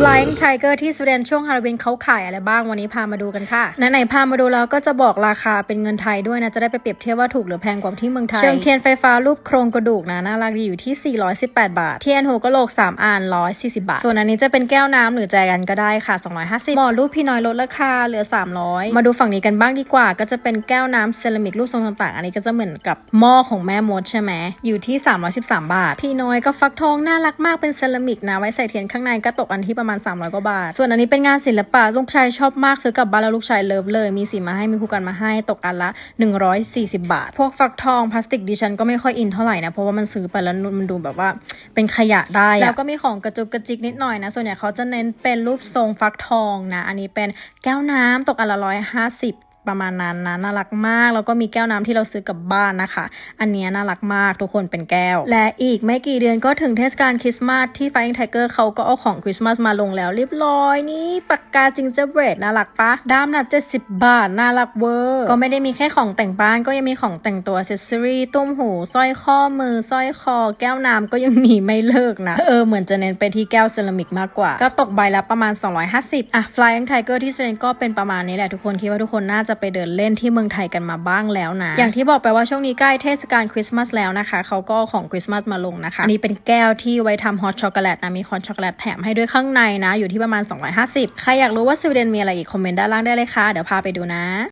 Flying Tiger ที่สวีเดนช่วงฮาโลวีนเขาขายอะไรบ้างวันนี้พามาดูกันค่ะไหนๆพามาดูแล้วก็จะบอกราคาเป็นเงินไทยด้วยนะ จะได้ไปเปรียบเทียบว่าถูกหรือแพงกว่าที่เมืองไทย เชิงเทียนไฟฟ้ารูปโครงกระดูกนะน่ารักดีอยู่ที่ 418 บาท เทียนหัวกะโหลก 3อัน140 บาท ส่วนอันนี้จะเป็นแก้วน้ำหรือแจกันก็ได้ค่ะ 250หมอรูปพี่น้อยลดราคาเหลือ 300 มาดูฝั่งนี้กันบ้างดีกว่า ก็จะเป็นแก้วน้ำเซรามิกรูปทรงต่างๆ อันนี้ก็จะเหมือนกับหม้อของแม่มดใช่ไหมอยู่ที่ 313 บาท พี่น้อยก็ฟักทองน่ารักมากเป็นเซรามิกนะไว้ใส่เทียนข้างในก็ตกอันที่ประมาณ 300กว่าบาท ส่วนอันนี้เป็นงานศิลปะลูกชายชอบมากซื้อกลับบ้านแล้วลูกชายเลิฟเลย มีสีมาให้มีผู้กันมาให้ตกอันละ 140 บาท พวกฟักทองพลาสติกดิฉันก็ไม่ค่อยอินเท่าไหร่นะเพราะว่ามันซื้อไปแล้วมันดูแบบว่าเป็นขยะได้อะแล้วก็มีของกระจุกกระจิกนิดหน่อยนะส่วนใหญ่เขาจะเน้นเป็นรูปทรงฟักทองนะอันนี้เป็นแก้วน้ำตกอันละ150 ประมาณนั้นนะน่ารักมาก แล้วก็มีแก้วน้ำที่เราซื้อกลับบ้านนะคะ อันนี้น่ารักมากทุกคนเป็นแก้ว และอีกไม่กี่เดือนก็ถึงเทศกาลคริสต์มาสที่ Flying Tiger เขาก็เอาของคริสต์มาสมาลงแล้วเรียบร้อยนี่ปากกาจิงเจอร์เบรดน่ารักปะด้ามหนัก70 บาทน่ารักเวอร์ ก็ไม่ได้มีแค่ของแต่งบ้านก็ยังมีของแต่งตัวเซสซอรี่ตุ้มหูสร้อยข้อมือสร้อยคอ แก้วน้ำก็ยังมีไม่เลิกนะ เออเหมือนจะเน้นไปที่แก้วเซรามิกมากกว่า ก็ตกใบละประมาณ 250 อะ Flying Tiger ที่เซนก็เป็นประมาณนี้แหละทุกคนคิดว่าทุกคนน่าจะไปเดินเล่นที่เมืองไทยกันมาบ้างแล้วนะ อย่างที่บอกไปว่าช่วงนี้ใกล้เทศกาลคริสต์มาสแล้วนะคะ เขาก็ของคริสต์มาสมาลงนะคะ อันนี้เป็นแก้วที่ไว้ทำฮอตช็อกโกแลตนะ มีคอนช็อกโกแลตแถมให้ด้วยข้างในนะ อยู่ที่ประมาณ 250 ใครอยากรู้ว่าสวีเดนมีอะไรอีกคอมเมนต์ด้านล่างได้เลยค่ะ เดี๋ยวพาไปดูนะ